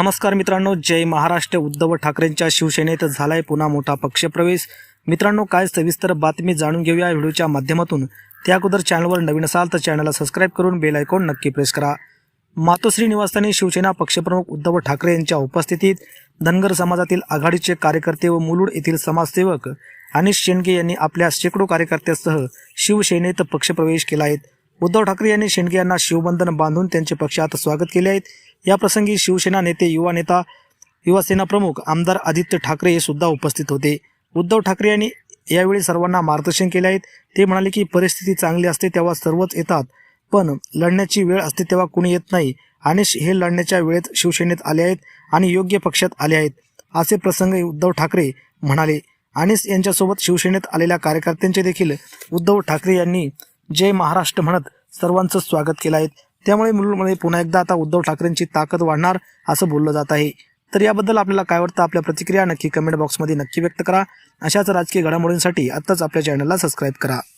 नमस्कार मित्रांनो जय महाराष्ट्र. उद्धव ठाकरेंच्या शिवसेनेत झालाय पुन्हा मोठा पक्षप्रवेश. मित्रांनो काय सविस्तर बातमी जाणून घेऊया या व्हिडिओच्या माध्यमातून. त्या अगोदर चॅनलवर नवीन असाल तर चॅनलला सबस्क्राईब करून बेल आयकॉन नक्की प्रेस करा. मातोश्री निवासस्थानी शिवसेना पक्षप्रमुख उद्धव ठाकरे यांच्या उपस्थितीत धनगर समाजातील आघाडीचे कार्यकर्ते व मुलुड येथील समाजसेवक अनिश शेंडगे यांनी आपल्या शेकडो कार्यकर्त्यांसह शिवसेनेत पक्षप्रवेश केला आहे. उद्धव ठाकरे यांनी शेंडगे यांना शिवबंधन बांधून त्यांचे पक्षात स्वागत केले आहेत. याप्रसंगी शिवसेना नेते युवा नेता युवासेना प्रमुख आमदार आदित्य ठाकरे हे सुद्धा उपस्थित होते. उद्धव ठाकरे यांनी यावेळी सर्वांना मार्गदर्शन केले आहेत. ते म्हणाले की परिस्थिती चांगली असते तेव्हा सर्वच येतात पण लढण्याची वेळ असते तेव्हा कुणी येत नाही. आणि हे लढण्याच्या वेळेत शिवसेनेत आले आहेत आणि योग्य पक्षात आले आहेत असे प्रसंग उद्धव ठाकरे म्हणाले. आणि यांच्यासोबत शिवसेनेत आलेल्या कार्यकर्त्यांचे देखील उद्धव ठाकरे यांनी जय महाराष्ट्र म्हणत सर्वांचं स्वागत केलं आहे. त्यामुळे मुलुंडमध्ये म्हणजे पुन्हा एकदा आता उद्धव ठाकरेंची ताकद वाढणार असं बोललं जात आहे. तर याबद्दल आपल्याला काय वाटतं? आपल्या प्रतिक्रिया नक्की कमेंट बॉक्समध्ये नक्की व्यक्त करा. अशाच राजकीय घडामोडींसाठी आत्ताच आपल्या चॅनलला सबस्क्राईब करा.